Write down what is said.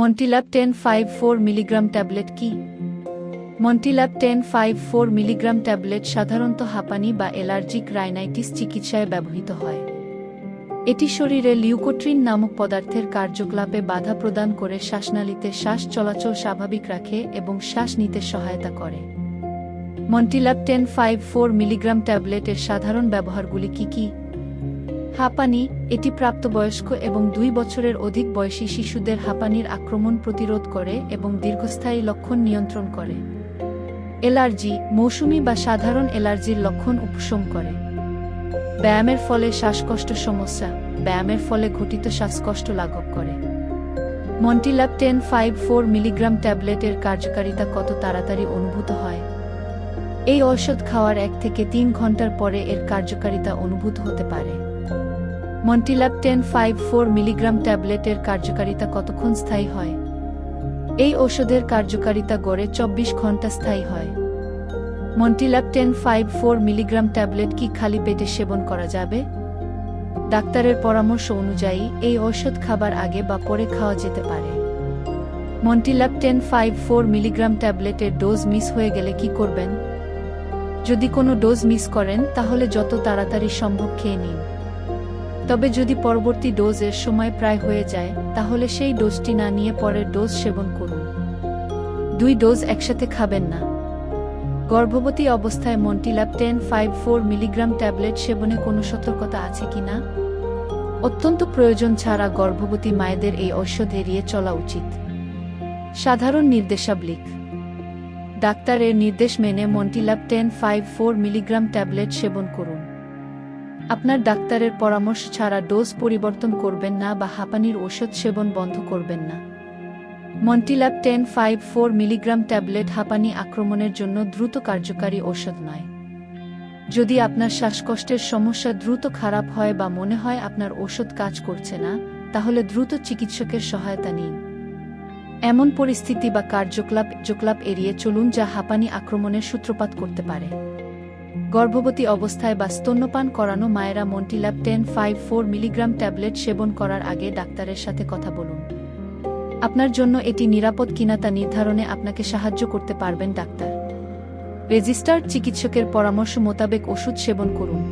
Montilab ten five four milligram tablet কি? Montilab ten five four milligram tablet সাধারণত হাঁপানি বা অ্যালার্জিক রাইনাইটিস চিকিৎসায় ব্যবহৃত হয়। এটি শরীরে লিউকোট্রিন নামক পদার্থের কার্যকলাপে বাধা প্রদান করে শ্বাসনালীতে শ্বাস চলাচল স্বাভাবিক রাখে এবং শ্বাস নিতে সহায়তা করে। Montilab ten five four milligram ট্যাবলেটের সাধারণ ব্যবহারগুলি কি কি? হাঁপানি, এটি প্রাপ্তবয়স্ক এবং দুই বছরের অধিক বয়সী শিশুদের হাঁপানির আক্রমণ প্রতিরোধ করে এবং দীর্ঘস্থায়ী লক্ষণ নিয়ন্ত্রণ করে। অ্যালার্জি মৌসুমি বা সাধারণ অ্যালার্জির লক্ষণ উপশম করে। ব্যায়ামের ফলে শ্বাসকষ্ট সমস্যা, ব্যায়ামের ফলে ঘটিত শ্বাসকষ্ট লাঘব করে। Montilab ten five four milligram ট্যাবলেটের কার্যকারিতা কত তাড়াতাড়ি অনুভূত হয়? এই ঔষধ খাওয়ার এক থেকে তিন ঘণ্টার পরে এর কার্যকারিতা অনুভূত হতে পারে। Montilab ten five four milligram ট্যাবলেটের কার্যকারিতা কতক্ষণ স্থায়ী হয়? এই ওষুধের কার্যকারিতা গড়ে চব্বিশ ঘণ্টা স্থায়ী হয়। Montilab ten five four milligram tablet কি খালি পেটে সেবন করা যাবে? ডাক্তারের পরামর্শ অনুযায়ী, এই ঔষধ খাবার আগে বা পরে খাওয়া যেতে পারে। Montilab ten five four milligram ট্যাবলেটের ডোজ মিস হয়ে গেলে কি করবেন? যদি কোনো ডোজ মিস করেন, তাহলে যত তাড়াতাড়ি সম্ভব খেয়ে নিন। তবে যদি পরবর্তী ডোজের সময় প্রায় হয়ে যায়, তাহলে সেই ডোজটি না নিয়ে পরের ডোজ সেবন করুন। দুই ডোজ একসাথে খাবেন না। গর্ভবতী অবস্থায় Montilab ten five four milligram tablet সেবনে কোনো সতর্কতা আছে কি না? অত্যন্ত প্রয়োজন ছাড়া গর্ভবতী মায়েদের এই ঔষধ এড়িয়ে চলা উচিত। সাধারণ নির্দেশাবলিক। ডাক্তারের নির্দেশ মেনে মন্টিল্যাব ten five four milligram tablet সেবন করুন। আপনার ডাক্তারের পরামর্শ ছাড়া ডোজ পরিবর্তন করবেন না বা হাঁপানির ওষুধ সেবন বন্ধ করবেন না। মন্টিল্যাব ten five four milligram tablet হাঁপানি আক্রমণের জন্য দ্রুত কার্যকারী ওষুধ নয়। যদি আপনার শ্বাসকষ্টের সমস্যা দ্রুত খারাপ হয় বা মনে হয় আপনার ওষুধ কাজ করছে না, তাহলে দ্রুত চিকিৎসকের সহায়তা নিন। এমন পরিস্থিতি বা কার্যকলাপ জোকলাপ এড়িয়ে চলুন যা হাঁপানি আক্রমণের সূত্রপাত করতে পারে। গর্ভবতী অবস্থায় বা স্তন্যপান করানো মায়েরা মন্টিল্যাব ten five four milligram tablet সেবন করার আগে ডাক্তারের সাথে কথা বলুন। আপনার জন্য এটি নিরাপদ কিনা তা নির্ধারণে আপনাকে সাহায্য করতে পারবেন ডাক্তার। রেজিস্টার্ড চিকিৎসকের পরামর্শ মোতাবেক ওষুধ সেবন করুন।